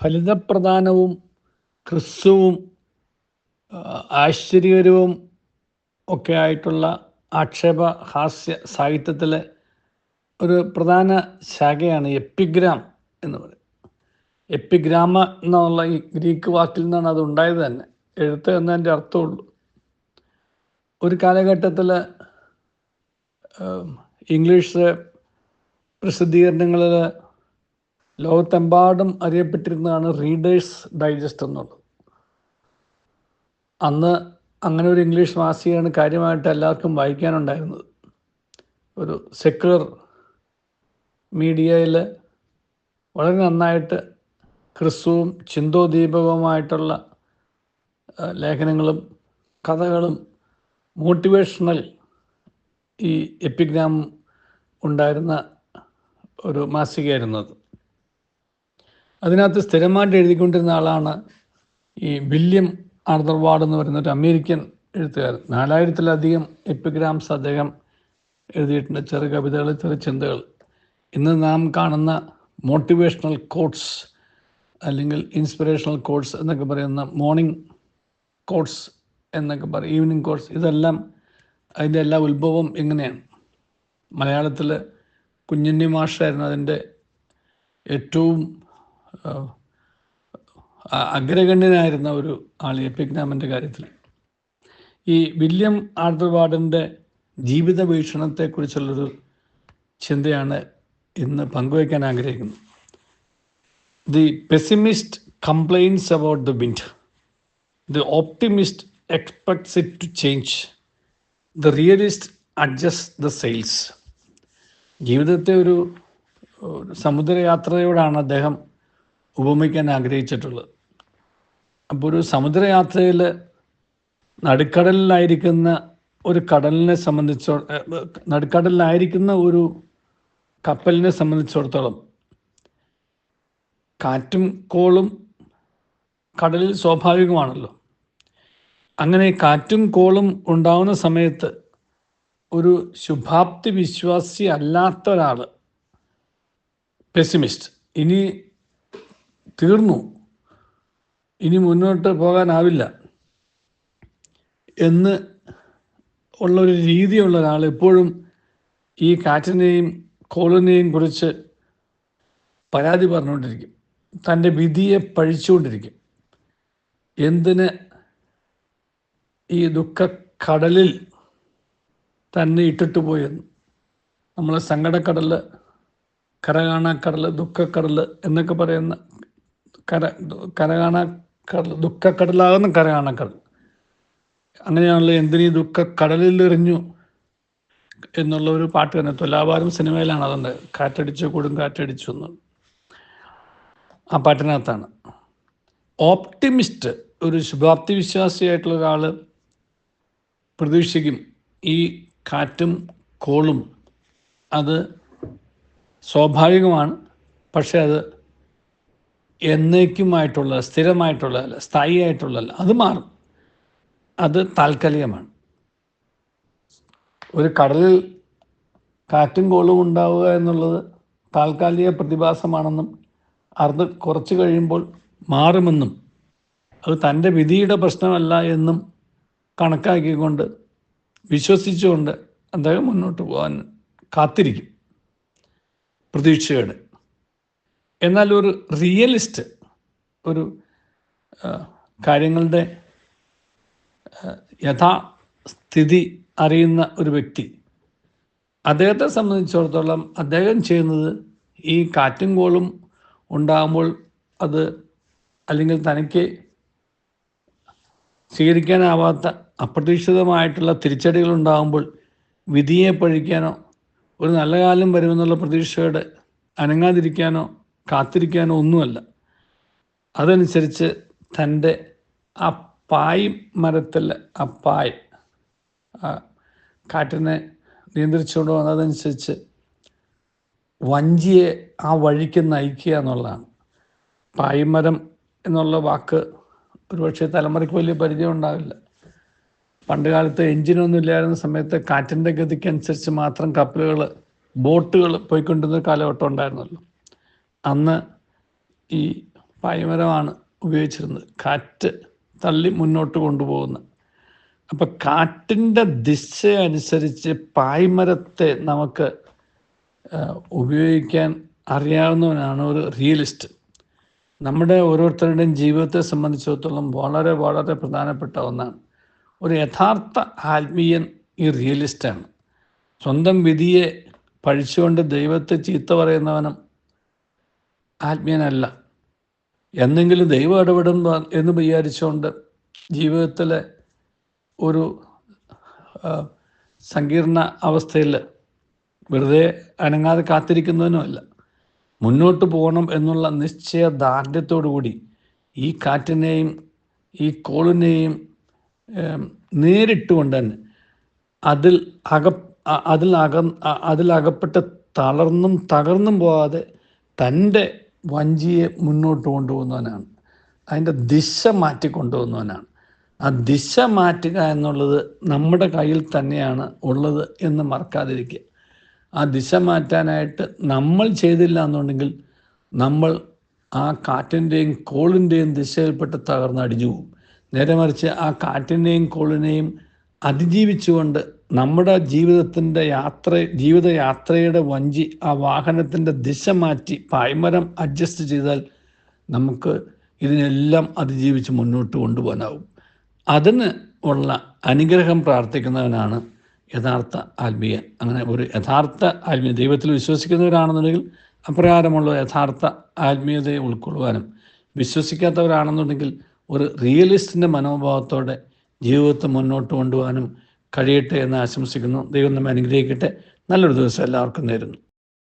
ഫലിതപ്രധാനവും ക്രിസ്തുവും ആശ്ചര്യകരവും ഒക്കെ ആയിട്ടുള്ള ആക്ഷേപ ഹാസ്യ സാഹിത്യത്തിലെ ഒരു പ്രധാന ശാഖയാണ് എപ്പിഗ്രാം എന്ന് പറയും എപ്പിഗ്രാമ എന്നുള്ള ഈ ഗ്രീക്ക് വാക്കിൽ നിന്നാണ് അത് ഉണ്ടായത് തന്നെ. എഴുത്ത് എന്നതിന്റെ അർത്ഥമുള്ളൂ. ഒരു കാലഘട്ടത്തിൽ ഇംഗ്ലീഷ് പ്രസിദ്ധീകരണങ്ങളിൽ ലോകത്തെമ്പാടും അറിയപ്പെട്ടിരുന്നതാണ് റീഡേഴ്സ് ഡൈജസ്റ്റ് എന്നുള്ളത്. അന്ന് അങ്ങനെ ഒരു ഇംഗ്ലീഷ് മാസികയാണ് കാര്യമായിട്ട് എല്ലാവർക്കും വായിക്കാനുണ്ടായിരുന്നത്. ഒരു സെക്യുലർ മീഡിയയിൽ വളരെ നന്നായിട്ട് ക്രിസ്തുവും ചിന്തോദീപകവുമായിട്ടുള്ള ലേഖനങ്ങളും കഥകളും മോട്ടിവേഷണൽ ഈ എപ്പിഗ്രാം ഉണ്ടായിരുന്ന ഒരു മാസികയായിരുന്നു അത്. അതിനകത്ത് സ്ഥിരമായിട്ട് എഴുതിക്കൊണ്ടിരുന്ന ആളാണ് ഈ വില്യം ആർദർവാർഡ് എന്ന് പറയുന്ന ഒരു അമേരിക്കൻ എഴുത്തുകാരൻ. നാലായിരത്തിലധികം എപ്പിഗ്രാംസ് അദ്ദേഹം എഴുതിയിട്ടുണ്ട്. ചെറു കവിതകൾ ചെറു ചിന്തകൾ. ഇന്ന് നാം കാണുന്ന മോട്ടിവേഷണൽ കോട്സ് അല്ലെങ്കിൽ ഇൻസ്പിറേഷണൽ കോഡ്സ് എന്നൊക്കെ പറയുന്ന മോർണിംഗ് കോഡ്സ് എന്നൊക്കെ പറയും ഈവനിങ് കോഡ്സ് ഇതെല്ലാം അതിന്റെ എല്ലാ ഉത്ഭവം എങ്ങനെയാണ് മലയാളത്തിൽ കുഞ്ഞുണ്ണി മാഷായിരുന്നു അതിന്റെ ഏറ്റവും അഗ്രഗണ്യനായിരുന്ന ഒരു ആൾ എപ്പിഗ്നാമന്റെ കാര്യത്തിൽ. ഈ വില്യം ആർദർ ആർദർവാർഡിന്റെ ജീവിത വീക്ഷണത്തെക്കുറിച്ചുള്ളൊരു ചിന്തയാണ് ഇന്ന് പങ്കുവയ്ക്കാൻ ആഗ്രഹിക്കുന്നത് the pessimist complains about the wind the optimist expects it to change the realist adjust the sails ജീവിതത്തെ ഒരു സമുദ്രയാത്രയോടാണ് അദ്ദേഹം ഉപമിക്കാൻ ആഗ്രഹിച്ചിട്ടുള്ളത്. അപ്പോൾ ഒരു സമുദ്രയാത്രയിൽ നടുക്കടലിലായിരിക്കുന്ന ഒരു കടലിനെ സംബന്ധിച്ചോ നടുക്കടലിലായിരിക്കുന്ന ഒരു കപ്പലിനെ സംബന്ധിച്ചിടത്തോളം കാറ്റും കോളും കടലിൽ സ്വാഭാവികമാണല്ലോ. അങ്ങനെ കാറ്റും കോളും ഉണ്ടാവുന്ന സമയത്ത് ഒരു ശുഭാപ്തി വിശ്വാസി അല്ലാത്ത ഒരാൾ പെസിമിസ്റ്റ്. ഇനി തീർന്നു. ഇനി മുന്നോട്ട് പോകാനാവില്ല. എന്ന് ഉള്ള ഒരു രീതിയുള്ള ഒരാൾ എപ്പോഴും ഈ കാറ്റിനെയും കോളിനെയും കുറിച്ച് പരാതി പറഞ്ഞുകൊണ്ടിരിക്കും. തന്റെ വിധിയെ പഴിച്ചുകൊണ്ടിരിക്കും. എന്തിന് ഈ ദുഃഖ കടലിൽ തന്നെ ഇട്ടിട്ട് പോയെന്ന് നമ്മളെ സങ്കടക്കടൽ കരകാണാക്കടൽ ദുഃഖക്കടൽ എന്നൊക്കെ പറയുന്ന കര കരകാണാക്കടൽ ദുഃഖക്കടലാകുന്ന കരകാണക്കടൽ അങ്ങനെയാണല്ലോ എന്തിനീ ദുഃഖ എറിഞ്ഞു എന്നുള്ള ഒരു പാട്ട് തന്നെ. തുലാഭാരം സിനിമയിലാണ് അതുണ്ട് കാറ്റടിച്ചു കൂടും കാറ്റടിച്ചു എന്ന്. ആ പാട്ടിനകത്താണ്. ഓപ്റ്റിമിസ്റ്റ് ഒരു ശുഭാപ്തി വിശ്വാസിയായിട്ടുള്ള ഒരാൾ പ്രതീക്ഷിക്കും ഈ കാറ്റും കോളും. അത് സ്വാഭാവികമാണ്. പക്ഷെ അത് എന്നേക്കുമായിട്ടുള്ള സ്ഥിരമായിട്ടുള്ളതല്ല സ്ഥായിയായിട്ടുള്ളതല്ല അത് മാറും. അത് താൽക്കാലികമാണ്. ഒരു കടലിൽ കാറ്റും കോളും ഉണ്ടാവുക എന്നുള്ളത് താൽക്കാലിക പ്രതിഭാസമാണെന്നും അർദ്ധ കുറച്ച് കഴിയുമ്പോൾ മാറുമെന്നും അത് തന്റെ വിധിയുടെ പ്രശ്നമല്ല എന്നും കണക്കാക്കിക്കൊണ്ട് വിശ്വസിച്ചുകൊണ്ട് അദ്ദേഹം മുന്നോട്ട് പോകാൻ കാത്തിരിക്കും. പ്രതീക്ഷയോടെ. എന്നാൽ ഒരു റിയലിസ്റ്റ് ഒരു കാര്യങ്ങളുടെ യഥാസ്ഥിതി അറിയുന്ന ഒരു വ്യക്തി. അദ്ദേഹത്തെ സംബന്ധിച്ചിടത്തോളം അദ്ദേഹം ചെയ്യുന്നത് ഈ കാറ്റും കോളും ഉണ്ടാകുമ്പോൾ അത് അല്ലെങ്കിൽ തനിക്ക് സ്വീകരിക്കാനാവാത്ത അപ്രതീക്ഷിതമായിട്ടുള്ള തിരിച്ചടികൾ ഉണ്ടാകുമ്പോൾ വിധിയെ പഴിക്കാനോ ഒരു നല്ല കാലം വരുമെന്നുള്ള പ്രതീക്ഷയോടെ അനങ്ങാതിരിക്കാനോ കാത്തിരിക്കാനോ ഒന്നുമല്ല അതനുസരിച്ച് തന്റെ ആ പായ് മരത്തിൽ ആ പായ് കാറ്റിനെ നിയന്ത്രിച്ചുകൊണ്ട് വന്നതനുസരിച്ച് വഞ്ചിയെ ആ വഴിക്ക് നയിക്കുക എന്നുള്ളതാണ്. പായ്മരം എന്നുള്ള വാക്ക് ഒരുപക്ഷെ തലമുറയ്ക്ക് വലിയ പരിചയം ഉണ്ടാവില്ല. പണ്ട് കാലത്ത് എഞ്ചിനൊന്നും ഇല്ലായിരുന്ന സമയത്ത് കാറ്റിന്റെ ഗതിക്കനുസരിച്ച് മാത്രം കപ്പലുകൾ ബോട്ടുകൾ പോയിക്കൊണ്ടിരുന്ന കാലഘട്ടം ഉണ്ടായിരുന്നല്ലോ. അന്ന് ഈ പായ്മരമാണ് ഉപയോഗിച്ചിരുന്നത്. കാറ്റ് തള്ളി മുന്നോട്ട് കൊണ്ടുപോകുന്ന. അപ്പം കാറ്റിന്റെ ദിശ അനുസരിച്ച് പായ്മരത്തെ നമുക്ക് ഉപയോഗിക്കാൻ അറിയാവുന്നവനാണ് ഒരു റിയലിസ്റ്റ്. നമ്മുടെ ഓരോരുത്തരുടെയും ജീവിതത്തെ സംബന്ധിച്ചിടത്തോളം വളരെ വളരെ പ്രധാനപ്പെട്ട ഒന്നാണ്. ഒരു യഥാർത്ഥ ആത്മീയൻ ഈ റിയലിസ്റ്റാണ്. സ്വന്തം വിധിയെ പഴിച്ചുകൊണ്ട് ദൈവത്തെ ചീത്ത പറയുന്നവനും ആത്മീയനല്ല. എന്നെങ്കിലും ദൈവം ഇടപെടും എന്ന് വിചാരിച്ചുകൊണ്ട് ജീവിതത്തിലെ ഒരു സങ്കീർണ അവസ്ഥയിൽ വെറുതെ അനങ്ങാതെ കാത്തിരിക്കുന്നതിനുമല്ല മുന്നോട്ട് പോകണം എന്നുള്ള നിശ്ചയ ദാർഢ്യത്തോടുകൂടി ഈ കാറ്റിനെയും ഈ കോളിനെയും നേരിട്ടുകൊണ്ട് തന്നെ അതിൽ അക അതിലക അതിലകപ്പെട്ട് തളർന്നും തകർന്നും പോകാതെ തന്റെ വഞ്ചിയെ മുന്നോട്ട് കൊണ്ടുപോകുന്നവനാണ്. അതിന്റെ ദിശ മാറ്റി കൊണ്ടുപോകുന്നവനാണ്. ആ ദിശ മാറ്റുക എന്നുള്ളത് നമ്മുടെ കയ്യിൽ തന്നെയാണ് ഉള്ളത് എന്ന് മറക്കാതിരിക്കുക. ആ ദിശ മാറ്റാനായിട്ട് നമ്മൾ ചെയ്തില്ല എന്നുണ്ടെങ്കിൽ നമ്മൾ ആ കാറ്റിന്റെയും കോളിന്റെയും ദിശയിൽപ്പെട്ട് തകർന്ന് അടിഞ്ഞു പോകും. നേരെ മറിച്ച് ആ കാറ്റിനെയും കോളിനെയും അതിജീവിച്ചുകൊണ്ട് നമ്മുടെ ജീവിതത്തിന്റെ യാത്ര ജീവിതയാത്രയുടെ വഞ്ചി ആ വാഹനത്തിന്റെ ദിശ മാറ്റി പായ്മരം അഡ്ജസ്റ്റ് ചെയ്താൽ നമുക്ക് ഇതിനെല്ലാം അതിജീവിച്ച് മുന്നോട്ട് കൊണ്ടുപോകാനാവും. അതിന് ഉള്ള അനുഗ്രഹം പ്രാർത്ഥിക്കുന്നവനാണ് യഥാർത്ഥ ആത്മീയൻ അങ്ങനെ ഒരു യഥാർത്ഥ ആത്മീയ ദൈവത്തിൽ വിശ്വസിക്കുന്നവരാണെന്നുണ്ടെങ്കിൽ അപ്രകാരമുള്ള യഥാർത്ഥ ആത്മീയതയെ ഉൾക്കൊള്ളുവാനും വിശ്വസിക്കാത്തവരാണെന്നുണ്ടെങ്കിൽ ഒരു റിയലിസ്റ്റിന്റെ മനോഭാവത്തോടെ ജീവിതത്തെ മുന്നോട്ട് കൊണ്ടുപോകാനും കഴിയട്ടെ എന്ന് ആശംസിക്കുന്നു. ദൈവം നമ്മെ അനുഗ്രഹിക്കട്ടെ. നല്ലൊരു ദിവസം എല്ലാവർക്കും നേരുന്നു.